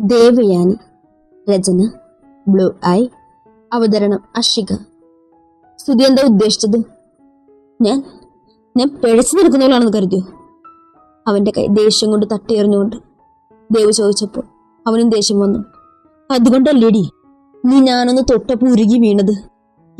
Devayani Rachana blue I അവതരണം അഷിക സ്തുതി എന്താ ഉദ്ദേശിച്ചത്? ഞാൻ ഞാൻ പിഴച്ചു നിൽക്കുന്നവളാണെന്ന് കരുതിയോ? അവന്റെ കൈ ദേഷ്യം കൊണ്ട് തട്ടിയെറിഞ്ഞുകൊണ്ട് ദേവ് ചോദിച്ചപ്പോൾ അവനും ദേഷ്യം വന്നു. അതുകൊണ്ടല്ലേടി നീ ഞാനൊന്ന് തൊട്ടപ്പോൾ ഉരുകി വീണത്?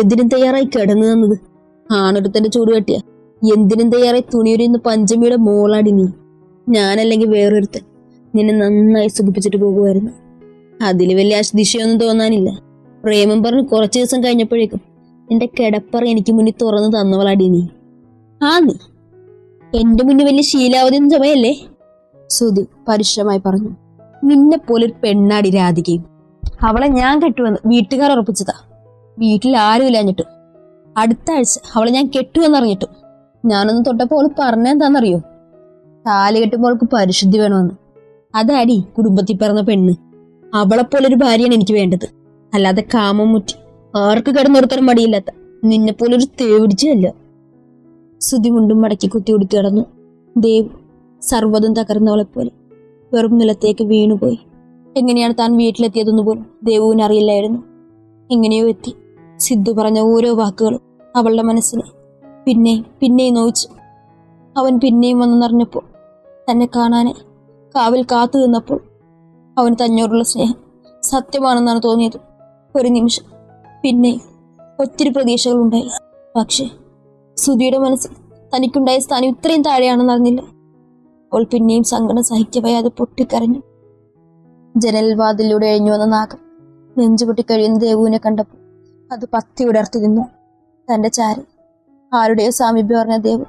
എന്തിനും തയ്യാറായി കിടന്നു തന്നത് ആണൊരുത്തന്റെ ചൂട് കെട്ടിയ. എന്തിനും തയ്യാറായി തുണിയൊരുന്ന് പഞ്ചമിയുടെ മോളാടി നീ. ഞാനല്ലെങ്കിൽ വേറൊരുത്തൻ. നിന്നെ നന്നായി സുഖിപ്പിച്ചിട്ട് പോകുമായിരുന്നു. അതിൽ വലിയ ദിശയൊന്നും തോന്നാനില്ല. പ്രേമം പറഞ്ഞ് കുറച്ചു ദിവസം കഴിഞ്ഞപ്പോഴേക്കും നിന്റെ കിടപ്പറ എനിക്ക് മുന്നിൽ തുറന്നു തന്നവളാടി നീ. ആ നീ. എന്റെ മുന്നിൽ വലിയ ശീലാവതി ചമയല്ലേ സുധി പരുഷമായി പറഞ്ഞു. നിന്നെ പോലെ ഒരു പെണ്ണാടി രാധികയും. അവളെ ഞാൻ കെട്ടുവെന്ന് വീട്ടുകാർ ഉറപ്പിച്ചതാ. വീട്ടിൽ ആരും ഇല്ലാഞ്ഞിട്ടും. അടുത്ത ആഴ്ച അവളെ ഞാൻ കെട്ടുവെന്നറിഞ്ഞിട്ടും. ഞാനൊന്ന് തൊട്ടപ്പോൾ അവൾ പറഞ്ഞെന്താണെന്നറിയോ താലി കെട്ടുമ്പോൾ അവൾക്ക് പരിശുദ്ധി വേണമെന്ന്. അതാടി കുടുംബത്തിൽ പിറന്ന പെണ്ണ്. അവളെപ്പോലെ ഒരു ഭാര്യയാണ് എനിക്ക് വേണ്ടത്. അല്ലാതെ കാമം മുറ്റി. ആർക്ക് കിടന്നൊടുക്കാൻ മടിയില്ലാത്ത. നിന്നെ പോലൊരു ഒരു തേവിടിച്ചല്ല സുതി മുണ്ടും മടക്കി കുത്തി കൊടുത്തു കിടന്നു ദേവ് സർവതും തകർന്നവളെ പോലെ വെറും നിലത്തേക്ക് വീണുപോയി. എങ്ങനെയാണ് താൻ വീട്ടിലെത്തിയതെന്ന് പോലും ദേവുവിന് അറിയില്ലായിരുന്നു. എങ്ങനെയോ എത്തി. സിദ്ധു പറഞ്ഞ ഓരോ വാക്കുകളും അവളുടെ മനസ്സിനെ പിന്നെയും പിന്നെയും നോവിച്ചു. അവൻ പിന്നെയും വന്നു നിറഞ്ഞപ്പോൾ തന്നെ കാണാൻ കാവിൽ കാത്തു നിന്നപ്പോൾ അവന് തന്നോടുള്ള സ്നേഹം സത്യമാണെന്നാണ് തോന്നിയത്. ഒരു നിമിഷം. പിന്നെ ഒത്തിരി പ്രതീക്ഷകളുണ്ടായി പക്ഷേ സുധിയുടെ മനസ്സിൽ തനിക്കുണ്ടായ സ്ഥാനം ഇത്രയും താഴെയാണെന്ന് അറിഞ്ഞില്ല. അവൾ പിന്നെയും സങ്കടം സഹിക്കവയാതെ പൊട്ടിക്കരഞ്ഞു. ജനൽവാതിലൂടെ എഴിഞ്ഞു വന്ന നാഗം നെഞ്ചുപൊട്ടി കഴിയുന്ന ദേവുവിനെ കണ്ടപ്പോൾ അത് പത്തി ഉടർത്തി നിന്നു. തന്റെ ചാരി ആരുടെയോ സാമീപ്യം പറഞ്ഞ ദേവ്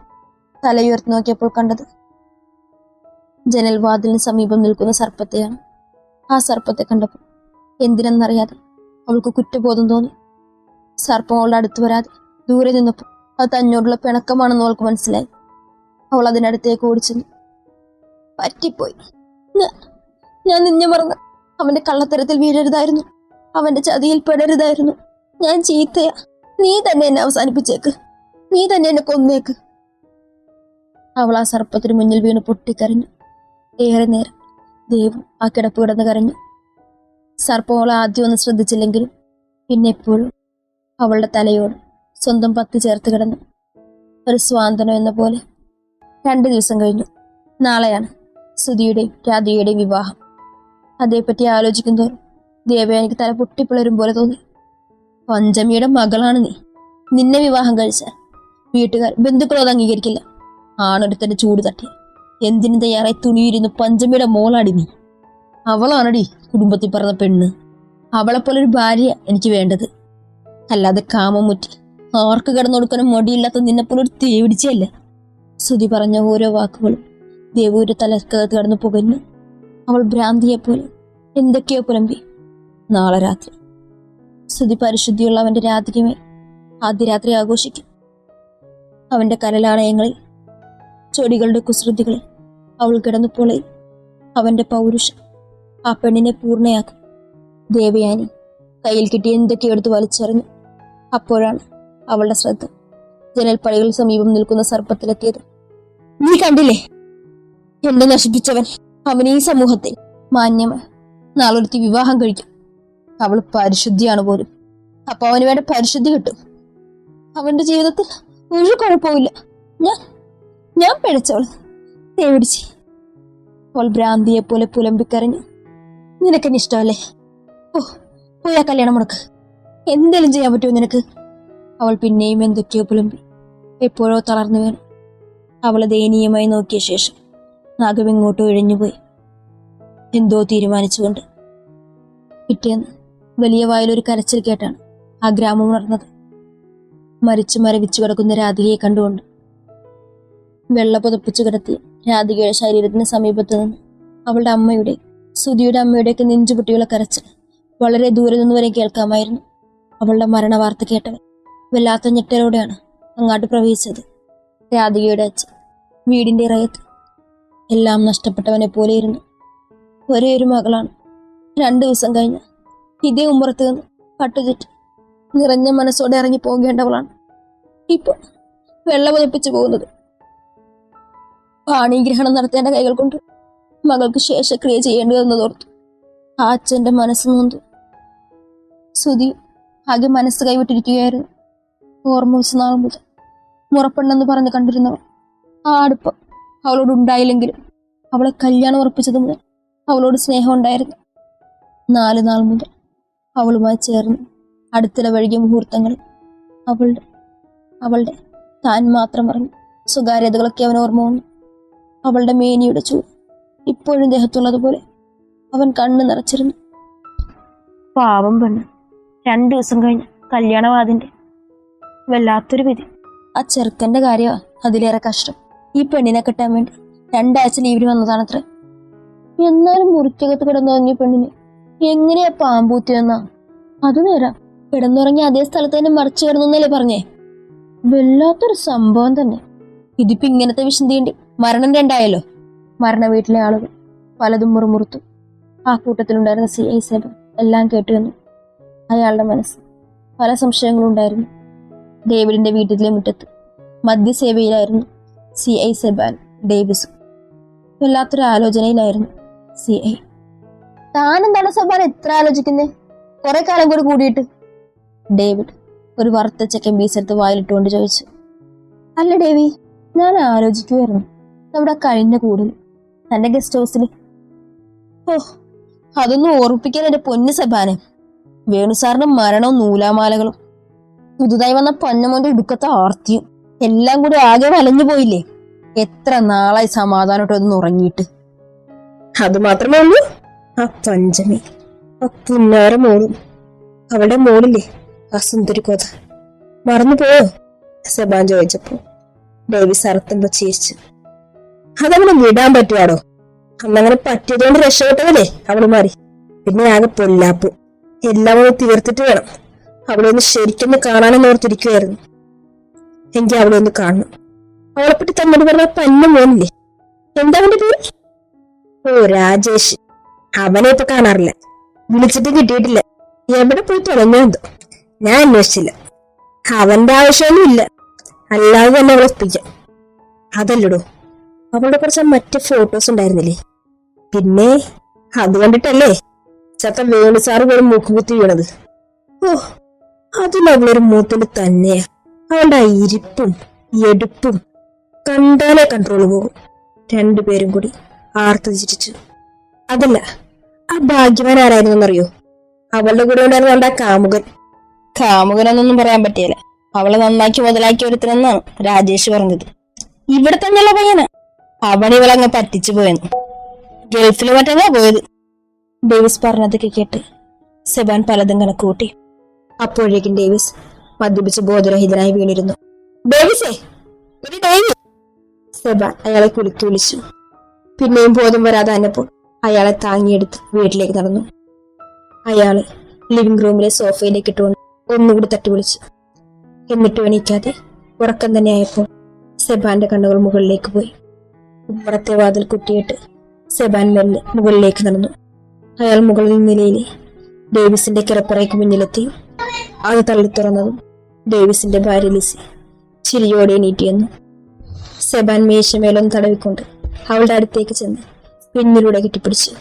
തലയുയർത്തി നോക്കിയപ്പോൾ കണ്ടത് ജനൽ വാതിലിന് സമീപം നിൽക്കുന്ന സർപ്പത്തെയാണ്. ആ സർപ്പത്തെ കണ്ടപ്പോൾ എന്തിനെന്നറിയാതെ അവൾക്ക് കുറ്റബോധം തോന്നി. സർപ്പം അവളുടെ അടുത്ത് വരാതെ ദൂരെ നിന്നപ്പോൾ അത് തന്നോടുള്ള പിണക്കമാണെന്ന് അവൾക്ക് മനസ്സിലായി. അവൾ അതിനടുത്തേക്ക് ഓടിച്ചെന്നു. പറ്റിപ്പോയി. ഞാൻ നിന്നെ മറന്ന് അവന്റെ കള്ളത്തരത്തിൽ വീഴരുതായിരുന്നു. അവന്റെ ചതിയിൽ പെടരുതായിരുന്നു. ഞാൻ ചീത്തയാ. നീ തന്നെ എന്നെ അവസാനിപ്പിച്ചേക്ക്. നീ തന്നെ എന്നെ കൊന്നേക്ക്. അവൾ ആ സർപ്പത്തിന് മുന്നിൽ വീണ് പൊട്ടിക്കരഞ്ഞു. ഏറെ നേരം ദൈവം ആ കിടപ്പ് കിടന്ന് കരഞ്ഞു. സർപ്പം അവൾ ആദ്യം ഒന്ന് ശ്രദ്ധിച്ചില്ലെങ്കിലും പിന്നെ എപ്പോഴും അവളുടെ തലയോട് സ്വന്തം പത്ത് ചേർത്ത് കിടന്നു. ഒരു സ്വാന്തനം എന്ന പോലെ രണ്ടു ദിവസം കഴിഞ്ഞു. നാളെയാണ് സുധിയുടെയും രാധികയുടെയും വിവാഹം. അതേപ്പറ്റി ആലോചിക്കും ദേവ എനിക്ക് തല പൊട്ടിപ്പിളരും പോലെ തോന്നി. പഞ്ചമിയുടെ മകളാണ് നീ. നിന്നെ വിവാഹം കഴിച്ചാൽ വീട്ടുകാർ ബന്ധുക്കളോ അത് അംഗീകരിക്കില്ല. ആണൊരുത്തന്റെ ചൂട് തട്ടി. എന്തിനും തയ്യാറായി തുണിയിരുന്ന് പഞ്ചമിയുടെ മോളാടി നീ. അവളാണടി കുടുംബത്തിൽ പറഞ്ഞ പെണ്ണ്. അവളെപ്പോലൊരു ഭാര്യ എനിക്ക് വേണ്ടത്. അല്ലാതെ കാമം മുറ്റി ആർക്ക് കിടന്നു കൊടുക്കാനും മടിയില്ലാത്ത നിന്നെപ്പോലെ ഒരു തേവിടിച്ചല്ല ശ്രുതി പറഞ്ഞ ഓരോ വാക്കുകളും ദേവൂരുടെ തലക്കകത്ത് കടന്നു പുകഞ്ഞു. അവൾ ഭ്രാന്തിയെപ്പോലെ എന്തൊക്കെയോ പുലമ്പി. നാളെ രാത്രി. സ്തുതി പരിശുദ്ധിയുള്ള അവന്റെ രാത്രിയുമേ ആദ്യ രാത്രി ആഘോഷിക്കും. അവന്റെ കരലാണയങ്ങളിൽ ചൊടികളുടെ കുസൃതികളിൽ അവൾ കിടന്നു അവന്റെ പൗരുഷം ആ പെണ്ണിനെ പൂർണയാക്കും. ദേവയാനി കയ്യിൽ കിട്ടി എന്തൊക്കെ എടുത്ത് വലിച്ചെറിഞ്ഞു. അപ്പോഴാണ് അവളുടെ ശ്രദ്ധ ജനൽപ്പടികൾ സമീപം നിൽക്കുന്ന സർപ്പത്തിലെത്തിയത്. നീ കണ്ടില്ലേ? എന്നെ നശിപ്പിച്ചവൻ. അവൻ ഈ സമൂഹത്തിൽ മാന്യമ. നാളൊരുത്തി വിവാഹം കഴിക്കും. അവൾ പരിശുദ്ധിയാണ് പോലും. അപ്പൊ അവന് വേണ്ട പരിശുദ്ധി കിട്ടും. അവന്റെ ജീവിതത്തിൽ ഒരു കുഴപ്പമില്ല ഞാൻ ഞാൻ പിഴച്ചവൾ. തേവിടിച്ച് അവൾ ഭ്രാന്തിയെ പോലെ നിനക്ക് നിനക്കെന്നെ ഇഷ്ടമല്ലേ? ഓ പോയാ കല്യാണം മുടക്ക്. എന്തെങ്കിലും ചെയ്യാൻ പറ്റുമോ നിനക്ക്? അവൾ പിന്നെയും എന്തൊക്കെയോ പുലമ്പി. എപ്പോഴോ തളർന്നു വീണു. അവളെ ദയനീയമായി നോക്കിയ ശേഷം നാഗം ഇങ്ങോട്ട് ഇഴഞ്ഞുപോയി എന്തോ തീരുമാനിച്ചുകൊണ്ട്. പിറ്റേന്ന് വലിയ വായിലൊരു കരച്ചിൽ കേട്ടാണ് ആ ഗ്രാമം ഉണർന്നത്. മരിച്ചു മരവിച്ചു കിടക്കുന്ന രാധികയെ കണ്ടുകൊണ്ട് വെള്ള പുതപ്പിച്ചു കിടത്തി രാധികയുടെ ശരീരത്തിന് സമീപത്ത് നിന്ന് അവളുടെ അമ്മയുടെ സുധിയുടെ അമ്മയുടെയൊക്കെ നെഞ്ചുപൊട്ടിയുള്ള കരച്ചിൽ വളരെ ദൂരെ നിന്ന് വരെ കേൾക്കാമായിരുന്നു. അവളുടെ മരണ വാർത്ത കേട്ടവൻ വല്ലാത്ത ഞെട്ടലോടെയാണ് അങ്ങാട്ട് പ്രവേശിച്ചത്. രാധികയുടെ അച്ഛൻ വീടിന്റെ ഇറയത്ത് എല്ലാം നഷ്ടപ്പെട്ടവനെ പോലെയിരുന്നു ഒരേ ഒരു മകളാണ്. രണ്ടു ദിവസം കഴിഞ്ഞ് ഇതേ ഉമ്മറത്ത് നിന്ന് പട്ടുചുറ്റി നിറഞ്ഞ മനസ്സോടെ ഇറങ്ങി പോകേണ്ടവളാണ് ഇപ്പോൾ വെള്ള പതിപ്പിച്ചു പോകുന്നത് പാണിഗ്രഹണം നടത്തേണ്ട കൈകൾ കൊണ്ട് മകൾക്ക് ശേഷക്രിയ ചെയ്യേണ്ടി വന്നതോർത്തു ആ അച്ഛന്റെ മനസ്സ് നൊന്തു. സുധി ആകെ മനസ്സ് കൈവിട്ടിരിക്കുകയായിരുന്നു. ഓർമ്മ വെച്ച നാൾ മുതൽ മുറപ്പെണ്ണെന്ന് പറഞ്ഞ് കണ്ടിരുന്നവൾ. ആ അടുപ്പം അവളോട് ഉണ്ടായില്ലെങ്കിലും അവളെ കല്യാണം ഉറപ്പിച്ചത് മുതൽ അവളോട് സ്നേഹം ഉണ്ടായിരുന്നു. നാല് നാൾ മുതൽ അവളുമായി ചേർന്ന് അടുത്തിടെ വഴുകിയ മുഹൂർത്തങ്ങൾ അവളുടെ അവളുടെ താൻ മാത്രം പറഞ്ഞു സ്വകാര്യതകളൊക്കെ അവൻ ഓർമ്മ വന്നു. അവളുടെ മേനിയുടെ ചൂട്. ഇപ്പോഴും ദേഹത്തുള്ളതുപോലെ അവൻ കണ്ണ് നിറച്ചിരുന്നു. പാവം പെണ്ണ്. രണ്ടു ദിവസം കഴിഞ്ഞ് കല്യാണവാതിന്റെ വല്ലാത്തൊരു വിധി. ആ ചെറുക്കന്റെ കാര്യമാ അതിലേറെ കഷ്ടം. ഈ പെണ്ണിനെ കെട്ടാൻ വേണ്ടി രണ്ടാഴ്ച ലീവിന് വന്നതാണത്രേ. എന്നാലും മുറിക്കകത്ത് കിടന്നുറങ്ങിയ പെണ്ണിന് എങ്ങനെയാ പാമ്പൂത്തിയെന്നാ? അത് നേരാ. കിടന്നുറങ്ങി അതേ സ്ഥലത്ത് തന്നെ മറിച്ചു കിടന്നല്ലേ പറഞ്ഞേ. വല്ലാത്തൊരു സംഭവം തന്നെ. ഇതിപ്പോ ഇങ്ങനത്തെ വിശന്തിയുണ്ട് മരണം രണ്ടായല്ലോ. മരണ വീട്ടിലെ ആളുകൾ പലതും മുറുമുറുത്തു. ആ കൂട്ടത്തിലുണ്ടായിരുന്ന സി ഐ സേബ എല്ലാം കേട്ടുവന്നു അയാളുടെ മനസ്സ് പല സംശയങ്ങളും ഉണ്ടായിരുന്നു. ഡേവിഡിന്റെ വീട്ടിലെ മുറ്റത്ത് മദ്യസേവയിലായിരുന്നു സി ഐ സെബാൻ ഡേവിസും. വല്ലാത്തൊരു ആലോചനയിലായിരുന്നു സി ഐ താൻ എന്താണ് സെബാൻ എത്ര ആലോചിക്കുന്നേ? കുറെ കാലം കൂടി കൂടിയിട്ട്. ഡേവിഡ് ഒരു വറുത്ത ചെക്കൻ ബീസ് എടുത്ത് വായിലിട്ടുകൊണ്ട് ചോദിച്ചു. അല്ല ഡേവി ഞാൻ ആലോചിക്കുമായിരുന്നു നമ്മുടെ കഴിഞ്ഞ കൂടുതൽ തന്റെ ഗസ്റ്റ് ഹൗസിൽ ഓ അതൊന്നും ഓർപ്പിക്കാൻ എന്റെ പൊന്നു സബാനെ. വേണുസാറിന്റെ മരണവും നൂലാമാലകളും. പുതുതായി വന്ന പൊന്നമോന്റെ ഇടുക്കത്തെ ആർത്തിയും എല്ലാം കൂടി ആകെ വലഞ്ഞു പോയില്ലേ? എത്ര നാളായി സമാധാനമായിട്ട് ഒന്ന് ഉറങ്ങിയിട്ട്. അത് മാത്രമേ ഉള്ളൂ. ആ പഞ്ചമി ആ പുന്നാര മോളും. അവളുടെ മോളില്ലേ ആ സുന്ദരി കോത. മറന്നു പോയോ സെബാൻ ചോദിച്ചപ്പോ. ഡേവിസ് അർത്ഥം ചിരിച്ചു. അതവനെ വിടാൻ പറ്റുവാടോ? അന്നങ്ങനെ പറ്റിയതുകൊണ്ട് രക്ഷപ്പെട്ടതല്ലേ അവൾ മാറി. പിന്നെ ആകെ പൊല്ലാപ്പ്. എല്ലാം ഒന്ന് തീർത്തിട്ട് വേണം. അവളെ ഒന്ന് ശരിക്കൊന്ന് കാണാനെന്ന് ഓർത്തിരിക്കുമായിരുന്നു അവളെ ഒന്ന് കാണണം. അവളെപ്പറ്റി തന്നോട് പറഞ്ഞ പന്ന മോനില്ലേ? എന്താ അവന്റെ പേര്? ഓ രാജേഷ്. അവനെ ഇപ്പൊ കാണാറില്ല. വിളിച്ചിട്ട് കിട്ടിയിട്ടില്ല. എവിടെ പോയി തുടങ്ങിയോ എന്തോ? ഞാൻ അന്വേഷിച്ചില്ല. അവന്റെ ആവശ്യമൊന്നും ഇല്ല അല്ലാതെ തന്നെ അവളെ ഒപ്പിക്കാം. അതല്ലടോ. അവളുടെ കുറച്ച് മറ്റ് ഫോട്ടോസ് ഉണ്ടായിരുന്നില്ലേ? പിന്നെ അത് കണ്ടിട്ടല്ലേ? ചത്ത വേണു സാറ് പോലും മൂക്കുകുത്തി വീണത്. ഓ അതും അവളൊരു മൂത്തിന്റെ തന്നെയാ. അവളുടെ ഇരിപ്പും എടുപ്പും കണ്ടാലേ കൺട്രോൾ പോകും രണ്ടുപേരും കൂടി ആർത്തു ചിരിച്ചു അതല്ല ആ ഭാഗ്യവാൻ ആരായിരുന്നെന്നറിയോ? അവളുടെ കൂടെ ഉണ്ടായിരുന്ന അവളുടെ കാമുകൻ. കാമുകനെന്നൊന്നും പറയാൻ പറ്റിയില്ല. അവളെ നന്നാക്കി മുതലാക്കി ഒരുത്തനെന്നാണ് രാജേഷ് പറഞ്ഞത്. ഇവിടെ തന്നെയുള്ള പയ്യനാ. അവൻ ഇവളങ്ങ് പറ്റിച്ചു പോയെന്ന്. ഗൾഫിൽ മറ്റങ്ങാ പോയത്? ഡേവിസ് പറഞ്ഞതൊക്കെ കേട്ട് സെബാൻ പലതും കണക്കൂട്ടി അപ്പോഴേക്കും ഡേവിസ് മദ്യപിച്ച് ബോധരഹിതനായി വീണിരുന്നു. ഡേവിസേ സെബാൻ അയാളെ കുലുക്കി വിളിച്ചു. പിന്നെയും ബോധം വരാതെ അന്നപ്പോൾ അയാളെ താങ്ങിയെടുത്ത് വീട്ടിലേക്ക് നടന്നു. അയാൾ ലിവിംഗ് റൂമിലെ സോഫയിലേക്ക് ഇട്ടുകൊണ്ട് ഒന്നുകൂടി തട്ടി വിളിച്ചു. എന്നിട്ട് എണീക്കാതെ ഉറക്കം തന്നെയായപ്പോൾ സെബാന്റെ കണ്ണുകൾ മുകളിലേക്ക് പോയി. ഉമ്മറത്തെ വാതിൽ കുട്ടിയിട്ട് സെബാൻ മെല്ലെ മുകളിലേക്ക് നടന്നു. അയാൾ മുകളിൽ നിലയിൽ ഡേവിസിന്റെ കിറപ്പറയ്ക്ക് മുന്നിലെത്തി. അത് തള്ളി തുറന്നതും ഡേവിസിന്റെ ഭാര്യ ലിസി ചിരിയോടെ നീട്ടിയെന്നു സെബാൻ മേശമേലൊന്ന് തടവിക്കൊണ്ട് അവളുടെ അടുത്തേക്ക് ചെന്ന് പിന്നിലൂടെ കെട്ടിപ്പിടിച്ചു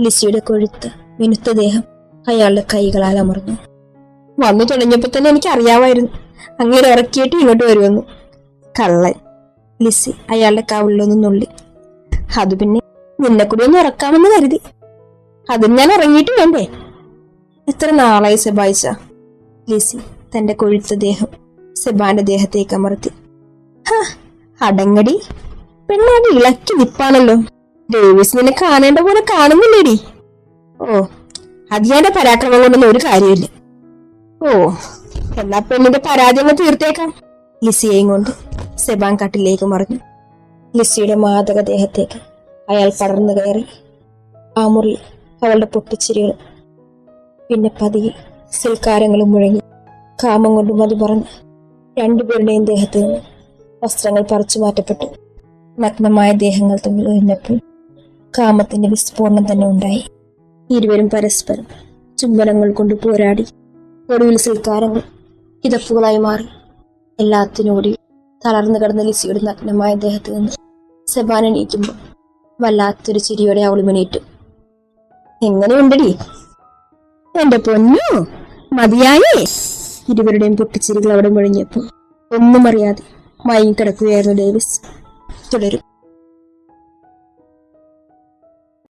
ലിസിയുടെ കൊഴുത്ത മിനുത്ത ദേഹം അയാളുടെ കൈകളാൽ അമർന്നു. വന്നു തുടങ്ങിയപ്പോ തന്നെ എനിക്ക് അറിയാമായിരുന്നു അങ്ങനെ ഇറക്കിയിട്ട് ഇങ്ങോട്ട് വരുമെന്ന്. കള്ളൻ. ലിസി അയാളുടെ കവിളിലൊന്ന് നുള്ളി. അത് പിന്നെ നിന്നെ കൂടി ഒന്ന് ഉറക്കാമെന്ന് കരുതി. അതിന് ഞാൻ ഉറങ്ങിയിട്ടും വേണ്ടേ എത്ര നാളായി സെബായിച്ച? ലിസി തന്റെ കൊഴുത്ത ദേഹം സെബാന്റെ ദേഹത്തേക്ക് അമർത്തി. "ഹാ, അടങ്ങടി. പെണ്ണാടി ഇളക്കി നിപ്പാണല്ലോ ഡേവിസ് നിന്നെ കാണേണ്ട പോലെ കാണുന്നില്ലേടി. ഓ അത് ഞാൻ പരാക്രമം കൊണ്ടൊന്നും ഒരു കാര്യമില്ല ഓ എന്നാ പെണ്ണിന്റെ പരാതി അങ്ങ് തീർത്തേക്കാം. ലിസിയെയും കൊണ്ട് സെബാൻ കട്ടിലേക്ക് മറിഞ്ഞു. ലിസിയുടെ മാതക ദേഹത്തേക്ക് അയാൾ പടർന്നു കയറി. ആ മുറി അവളുടെ പൊട്ടിച്ചിരികളും പിന്നെ പതിയെ സൽക്കാരങ്ങളും മുഴങ്ങി കാമം കൊണ്ട് മതി പറഞ്ഞ്. രണ്ടുപേരുടെയും ദേഹത്ത് നിന്ന് വസ്ത്രങ്ങൾ പറിച്ചു മാറ്റപ്പെട്ടു. നഗ്നമായ ദേഹങ്ങൾ തമ്മിൽ ഒഴിഞ്ഞപ്പോൾ കാമത്തിന്റെ വിസ്ഫോടനം തന്നെ ഉണ്ടായി. ഇരുവരും പരസ്പരം ചുംബനങ്ങൾ കൊണ്ട് പോരാടി. ഒടുവിൽ സൽക്കാരങ്ങൾ കിതപ്പുകളായി മാറി. എല്ലാത്തിനോടി തളർന്നു കിടന്ന ലിസിയുടെ നഗ്നമായ ദേഹത്ത് നിന്ന് സെബാൻ എണീക്കുമ്പോൾ വല്ലാത്തൊരു ചിരിയോടെ അവൾ മുന്നേറ്റു എങ്ങനെയുണ്ടടി? എന്റെ പൊന്നു മതിയായേ? ഇരുവരുടെയും പൊട്ടിച്ചിരികൾ അവിടെ മുഴങ്ങിയപ്പോൾ ഒന്നും അറിയാതെ മയങ്ങി കിടക്കുകയായിരുന്നു ഡേവിസ്. തുടരും.